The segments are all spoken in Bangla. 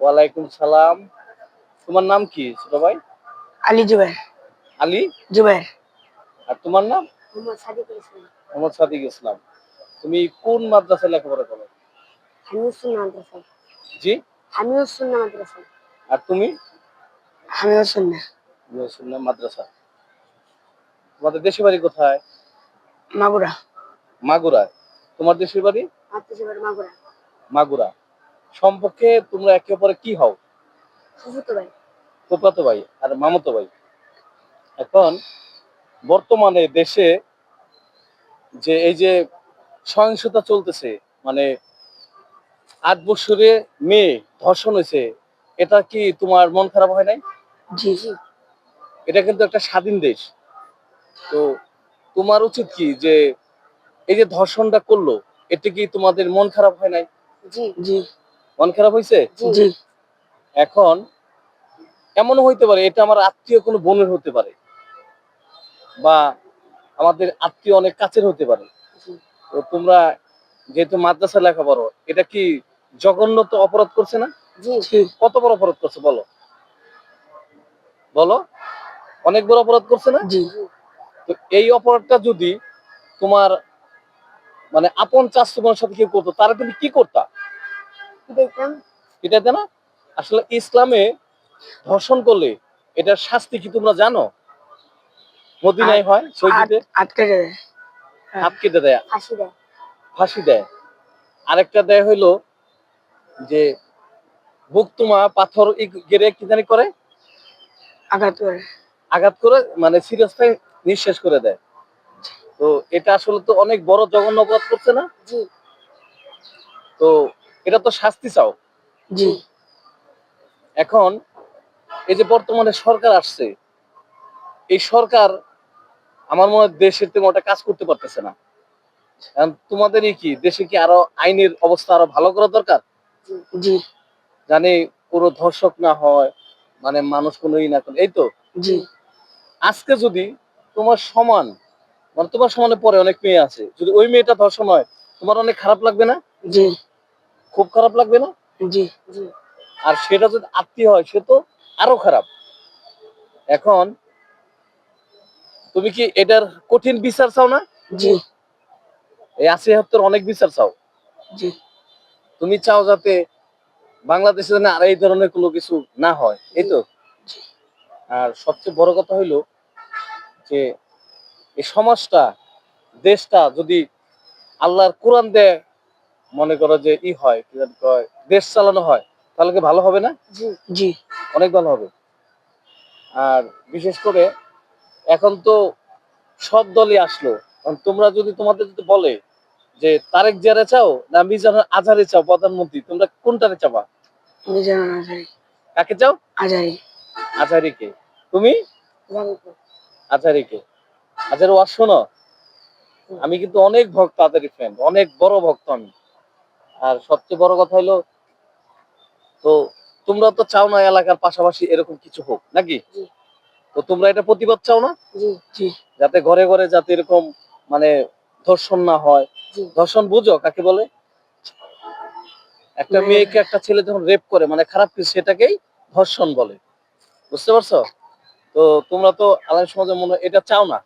ওয়ালাইকুম সালাম। তোমার নাম কি ছোট ভাই? আলী জুবাইর। আলী? জুবাইর। আর তোমার নাম? মোহাম্মদ সাদিকুল ইসলাম। মোহাম্মদ সাদিক ইসলাম। তুমি কোন মাদ্রাসায় লেখাপড়া করো? হামিউসুন্না মাদ্রাসা। জি? হামিউসুন্না মাদ্রাসা। আর তুমি? হামিউসুন্না সুন্নাহ মাদ্রাসা। তোমাদের দেশের বাড়ি কোথায়? মাগুরা। মাগুরায়। তোমার দেশের বাড়ি মাগুরা। মাগুরা। সম্পর্কে তোমরা একে অপরে কি হও? ভাই। ফুফাতো ভাই আর মামাতো ভাই। এখন বর্তমানে দেশে যে এই যে সহিংসতা চলতেছে মানে আট বছরে মেয়ে ধর্ষণ হয়েছে এটা কি তোমার মন খারাপ হয় নাই? জি জি। এটা কিন্তু একটা স্বাধীন দেশ। তো তোমার উচিত কি যে এই যে ধর্ষণটা করল এটা কি তোমাদের মন খারাপ হয় নাই? জি জি। মন খারাপ হয়েছে জি। এখন এমনও হইতে পারে এটা আমার আত্মীয় কোনো বোনের হতে পারে বা আমাদের আত্মীয় অনেক কাছের হতে পারে। তো তোমরা যেহেতু মাদ্রাসা লেখাপড়ো এটা কি জঘন্য তো অপরাধ করছে না? কত বড় অপরাধ করছে বলো? বলো? অনেক বড় অপরাধ করছে না? তো এই অপরাধটা যদি তোমার মানে আপন চাষ তোমার সাথে কেউ করতো তারা তুমি কি করতা? না আসলে ইসলামে ধর্ষণ করলে এটার শাস্তি কি তোমরা জানো? মদিনায় হয় সৌদিতে আটকে দেয়। হাত কেটে দেয়। ফাঁসি দেয়। আরেকটা দেয় হইল যে বুক তোমা পাথর গেড়ে কি জানি করে? আঘাত করে। আঘাত করে মানে সিরিয়াসটাই নিঃশেষ করে দেয়। তো এটা আসলে তো অনেক বড় জঘন্য অপরাধ করছে না? জি। তো এটা তো শাস্তি চাও। জি। এখন এই যে বর্তমানে সরকার আসছে এই সরকার আমার মনে হয় দেশের তেমন একটা কাজ করতে পারতেছে না। এখন তোমাদেরই কি দেশে কি আরও আইনের অবস্থা আরও ভালো করা দরকার? জি। জানি কোনো ধর্ষক না হয় মানে মানুষ কোনো ই না করে এই তো? জি। আজকে যদি তোমার সমান মানে তোমার সমানে পরে অনেক মেয়ে আছে যদি ওই মেয়েটা ধর্ষণ হয় তোমার অনেক খারাপ লাগবে না? জি। খুব খারাপ লাগবে না? জি। আর সেটা যদি আত্মীয় হয় সে তো আরও খারাপ। এখন তুমি কি এটার কঠিন বিচার চাও না? জি। এই আশি হাত্তর অনেক বিচার চাও। জি। তুমি চাও যাতে বাংলাদেশে যেন আর এই ধরনের কোনো কিছু না হয় এই তো? আর সবচেয়ে বড় কথা হইল যে এই সমাজটা দেশটা যদি আল্লাহর কোরআন দেয় মনে করো যে ই হয় কি জানি কয় দেশ চালানো হয় তাহলে কি ভালো হবে না? জি জি। অনেক ভালো হবে। আর বিশেষ করে এখন তো সব দলই আসলো। তোমরা যদি তোমাদের যদি বলে যে তারেক জিয়ারে চাও না মিজান আজহারে চাও প্রধানমন্ত্রী তোমরা কোনটারে চাবা? মিজানুর আজারি কাকে চাও? আজারি আজহারিকে। তুমি? আজহারিকে। আজহার ওয়াজ শোনো। আমি কিন্তু অনেক ভক্ত আজহারি ফ্যান অনেক বড় ভক্ত আমি। আর সবচেয়ে বড় কথা হলো তো তোমরা তো চাও না এলাকার পাশাপাশি এরকম কিছু হোক নাকি? তো তোমরা এটা প্রতিবাদ চাও না? যাতে ঘরে ঘরে যাতে এরকম মানে ধর্ষণ না হয়। ধর্ষণ বুঝো কাকে বলে? একটা মেয়েকে একটা ছেলে যখন রেপ করে মানে খারাপ কিছু সেটাকেই ধর্ষণ বলে। বুঝতে পারছ? তো তোমরা তো আলাম সমাজে মনে এটা চাও না?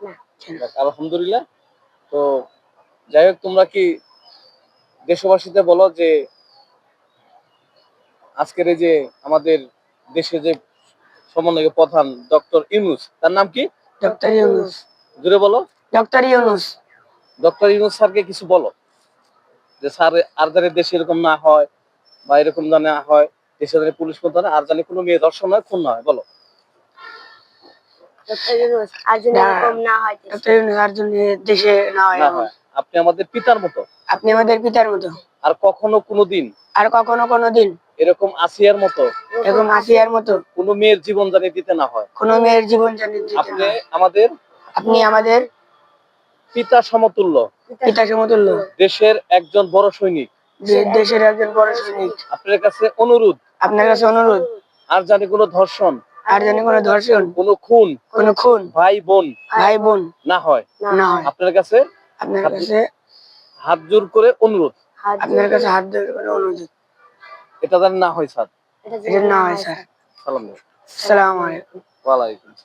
না আলহামদুলিল্লাহ। তো যাই হোক তোমরা কি দেশবাসীতে বলো যে আজকের এই যে আমাদের দেশে যে সমন্বয় প্রধান ডক্টর ইউনুস তার নাম কি? ডক্টর ইউনুস। জুড়ে বলো। ডক্টর ইউনুস। ডক্টর ইউনুস স্যারকে কিছু বলো যে স্যার আর জানি দেশে এরকম না হয় বা এরকম জানে না হয় দেশে জানি পুলিশ প্রধান আর জানি কোনো মেয়ে ধর্ষণ হয় খুন না হয় বলো। ডক্টর ইউনুস আর যদি এরকম না হয় ডক্টর ইউনুস আর জন্য দেশে না হয় না হয়। আপনি আমাদের পিতার মতো। আপনি আমাদের পিতার মতো। আর কখনো কোনোদিন আর কখনো কোনো দিন এরকম আসিয়ার মতো এরকম আসিয়ার মতো কোনো মেয়ের জীবন জানি দিতে না হয়। কোনো মেয়ের জীবন জানি দিতে আপনি আমাদের আপনি আমাদের পিতা সমতুল্য। পিতা সমতুল্য। দেশের একজন বড় সৈনিক। দেশের একজন বড় সৈনিক। আপনার কাছে অনুরোধ। আপনার কাছে অনুরোধ। আর জানি কোনো ধর্ষণ। আর জানি কোনো ধর্ষণ। কোনো খুন। কোনো খুন। ভাই বোন। ভাই বোন। না হয়। না হয়। আপনার কাছে আপনার কাছে হাত জোর করে অনুরোধ। আপনার কাছে হাত জোর করে অনুরোধ। এটা যেন না হয় স্যার। এটা না হয় স্যার। সালাম আসসালামু আলাইকুম। ওয়ালাইকুম আসসালাম।